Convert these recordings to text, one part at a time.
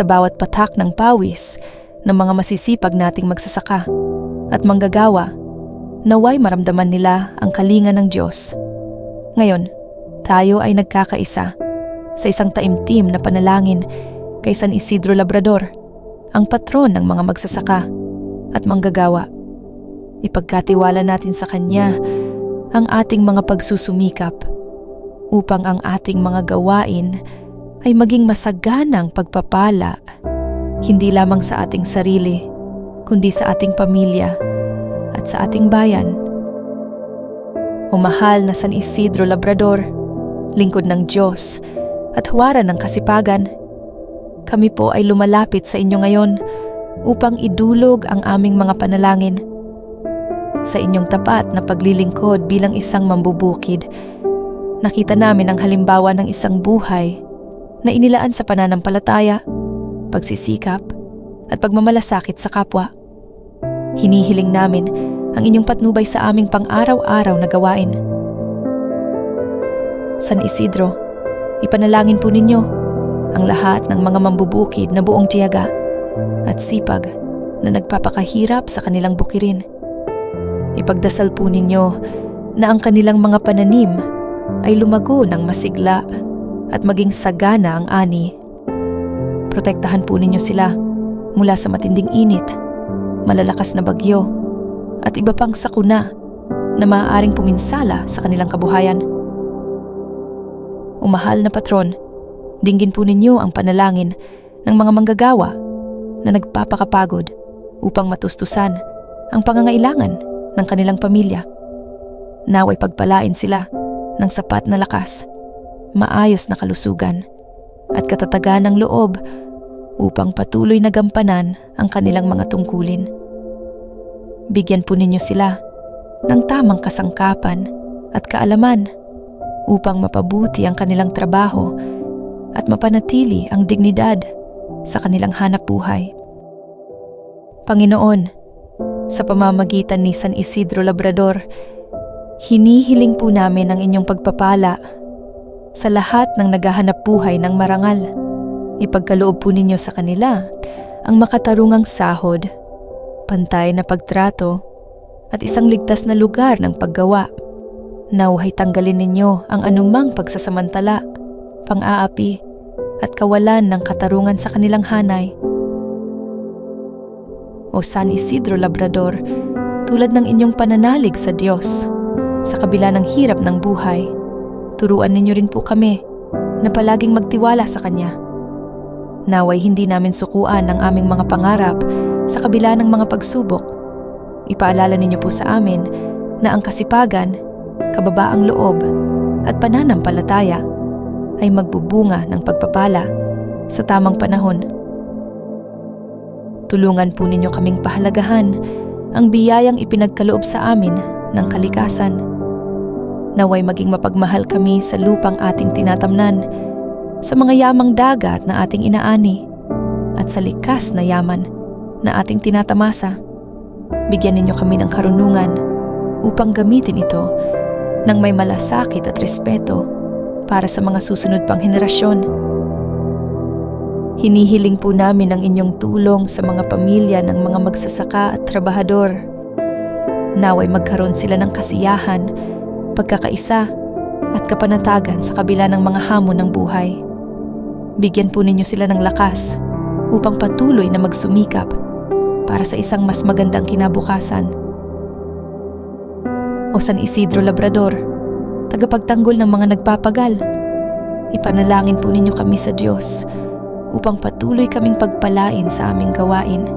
sa bawat patak ng pawis ng mga masisipag nating magsasaka at manggagawa, naway maramdaman nila ang kalinga ng Diyos. Ngayon, tayo ay nagkakaisa sa isang taimtim na panalangin kay San Isidro Labrador, ang patron ng mga magsasaka at manggagawa. Ipagkatiwala natin sa Kanya ang ating mga pagsusumikap upang ang ating mga gawain ay maging masaganang pagpapala hindi lamang sa ating sarili kundi sa ating pamilya at sa ating bayan. O mahal na San Isidro Labrador, lingkod ng Diyos at huwara ng kasipagan, kami po ay lumalapit sa inyo ngayon upang idulog ang aming mga panalangin. Sa inyong tapat na paglilingkod bilang isang mambubukid, nakita namin ang halimbawa ng isang buhay na inilaan sa pananampalataya, pagsisikap, at pagmamalasakit sa kapwa. Hinihiling namin ang inyong patnubay sa aming pang-araw-araw na gawain. San Isidro, ipanalangin po ninyo ang lahat ng mga mambubukid na buong tiyaga at sipag na nagpapakahirap sa kanilang bukirin. Ipagdasal po ninyo na ang kanilang mga pananim ay lumago ng masigla at maging sagana ang ani. Protektahan po ninyo sila mula sa matinding init, malalakas na bagyo, at iba pang sakuna na maaaring puminsala sa kanilang kabuhayan. Umahal na patron, dinggin po ninyo ang panalangin ng mga manggagawa na nagpapakapagod upang matustusan ang pangangailangan ng kanilang pamilya. Naway pagpalain sila ng sapat na lakas maayos na kalusugan at katatagan ng loob upang patuloy na gampanan ang kanilang mga tungkulin. Bigyan po ninyo sila ng tamang kasangkapan at kaalaman upang mapabuti ang kanilang trabaho at mapanatili ang dignidad sa kanilang hanap buhay. Panginoon, sa pamamagitan ni San Isidro Labrador, hinihiling po namin ang inyong pagpapala sa lahat ng naghahanap buhay ng marangal. Ipagkaloob po ninyo sa kanila ang makatarungang sahod, pantay na pagtrato, at isang ligtas na lugar ng paggawa. Nauhay tanggalin ninyo ang anumang pagsasamantala, pang-aapi, at kawalan ng katarungan sa kanilang hanay. O San Isidro Labrador, tulad ng inyong pananalig sa Diyos, sa kabila ng hirap ng buhay, turuan ninyo rin po kami na palaging magtiwala sa Kanya. Naway hindi namin sukuan ang aming mga pangarap sa kabila ng mga pagsubok. Ipaalala ninyo po sa amin na ang kasipagan, kababaang loob, at pananampalataya ay magbubunga ng pagpapala sa tamang panahon. Tulungan po ninyo kaming pahalagahan ang biyayang ipinagkaloob sa amin ng kalikasan Naway maging mapagmahal kami sa lupang ating tinatamnan, sa mga yamang dagat na ating inaani, at sa likas na yaman na ating tinatamasa. Bigyan ninyo kami ng karunungan upang gamitin ito ng may malasakit at respeto para sa mga susunod pang henerasyon. Hinihiling po namin ang inyong tulong sa mga pamilya ng mga magsasaka at trabahador. Naway magkaroon sila ng kasiyahan pagkakaisa at kapanatagan sa kabila ng mga hamon ng buhay. Bigyan po ninyo sila ng lakas upang patuloy na magsumikap para sa isang mas magandang kinabukasan. O San Isidro Labrador, tagapagtanggol ng mga nagpapagal, ipanalangin po ninyo kami sa Diyos upang patuloy kaming pagpalain sa aming gawain.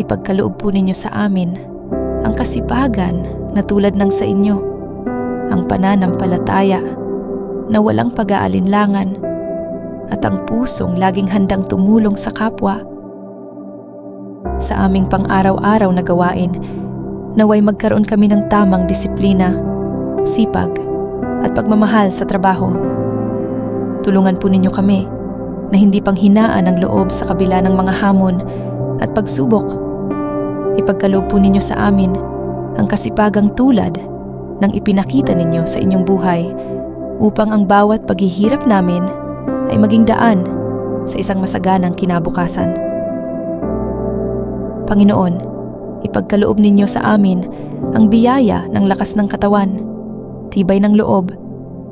Ipagkaloob po ninyo sa amin ang kasipagan na tulad ng sa inyo ang pananampalataya na walang pag-aalinlangan at ang pusong laging handang tumulong sa kapwa. Sa aming pang-araw-araw na gawain, naway magkaroon kami ng tamang disiplina, sipag, at pagmamahal sa trabaho. Tulungan po ninyo kami na hindi panghinaan ang loob sa kabila ng mga hamon at pagsubok. Ipagkaloob po ninyo sa amin ang kasipagang tulad nang ipinakita ninyo sa inyong buhay upang ang bawat paghihirap namin ay maging daan sa isang masaganang kinabukasan. Panginoon, ipagkaloob ninyo sa amin ang biyaya ng lakas ng katawan, tibay ng loob,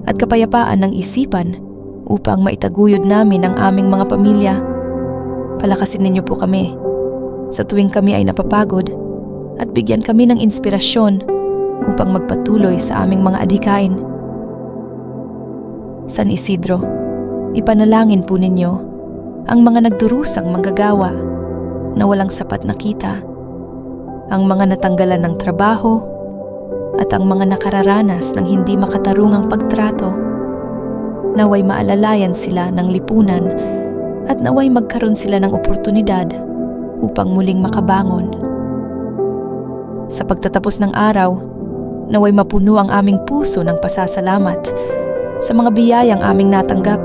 at kapayapaan ng isipan upang maitaguyod namin ang aming mga pamilya. Palakasin ninyo po kami sa tuwing kami ay napapagod at bigyan kami ng inspirasyon upang magpatuloy sa aming mga adhikain. San Isidro, ipanalangin po ninyo ang mga nagdurusang manggagawa na walang sapat na kita, ang mga natanggalan ng trabaho, at ang mga nakararanas ng hindi makatarungang pagtrato. Naway maalalayan sila ng lipunan at naway magkaroon sila ng oportunidad upang muling makabangon. Sa pagtatapos ng araw, naway mapuno ang aming puso ng pasasalamat sa mga biyayang aming natanggap.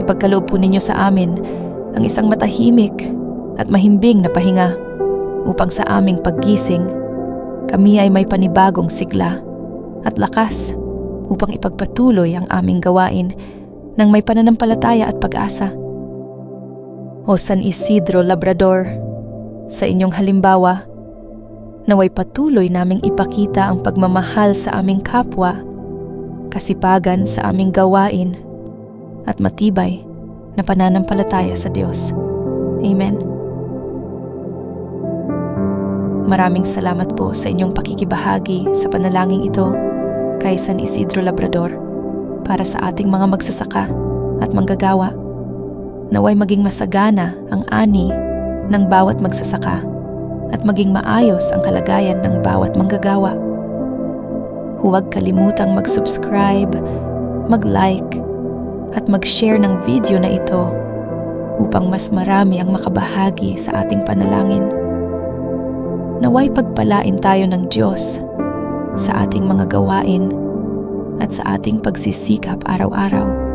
Ipagkaloob po ninyo sa amin ang isang matahimik at mahimbing na pahinga upang sa aming paggising, kami ay may panibagong sigla at lakas upang ipagpatuloy ang aming gawain ng may pananampalataya at pag-asa. O San Isidro Labrador, sa inyong halimbawa, naway patuloy naming ipakita ang pagmamahal sa aming kapwa, kasipagan sa aming gawain, at matibay na pananampalataya sa Diyos. Amen. Maraming salamat po sa inyong pakikibahagi sa panalangin ito kay San Isidro Labrador para sa ating mga magsasaka at manggagawa. Naway maging masagana ang ani ng bawat magsasaka at maging maayos ang kalagayan ng bawat manggagawa. Huwag kalimutang mag-subscribe, mag-like, at mag-share ng video na ito upang mas marami ang makabahagi sa ating panalangin. Naway pagpalain tayo ng Diyos sa ating mga gawain at sa ating pagsisikap araw-araw.